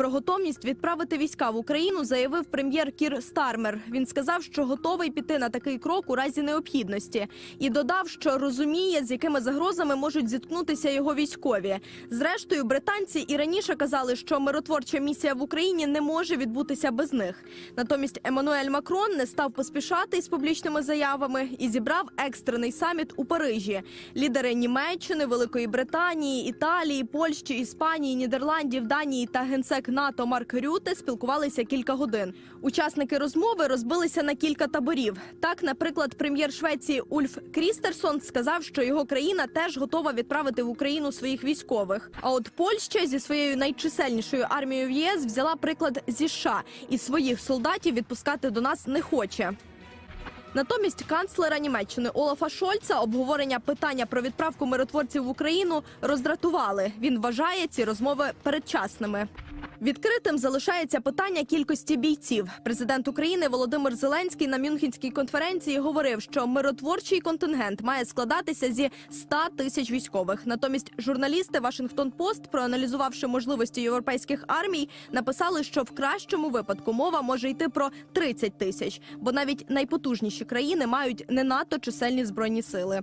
Про готовність відправити війська в Україну заявив прем'єр Кір Стармер. Він сказав, що готовий піти на такий крок у разі необхідності, і додав, що розуміє, з якими загрозами можуть зіткнутися його військові. Зрештою, британці і раніше казали, що миротворча місія в Україні не може відбутися без них. Натомість Еммануель Макрон не став поспішати із публічними заявами і зібрав екстрений саміт у Парижі. Лідери Німеччини, Великої Британії, Італії, Польщі, Іспанії, Нідерландів, Данії та генсек НАТО Марк Рюте спілкувалися кілька годин. Учасники розмови розбилися на кілька таборів. Так, наприклад, прем'єр Швеції Ульф Крістерсон сказав, що його країна теж готова відправити в Україну своїх військових. А от Польща зі своєю найчисельнішою армією в ЄС взяла приклад зі США і своїх солдатів відпускати до нас не хоче. Натомість канцлера Німеччини Олафа Шольца обговорення питання про відправку миротворців в Україну роздратували. Він вважає ці розмови передчасними. Відкритим залишається питання кількості бійців. Президент України Володимир Зеленський на Мюнхенській конференції говорив, що миротворчий контингент має складатися зі 100 тисяч військових. Натомість журналісти Вашингтон Пост, проаналізувавши можливості європейських армій, написали, що в кращому випадку мова може йти про 30 тисяч, бо навіть найпотужніші країни мають не надто чисельні збройні сили.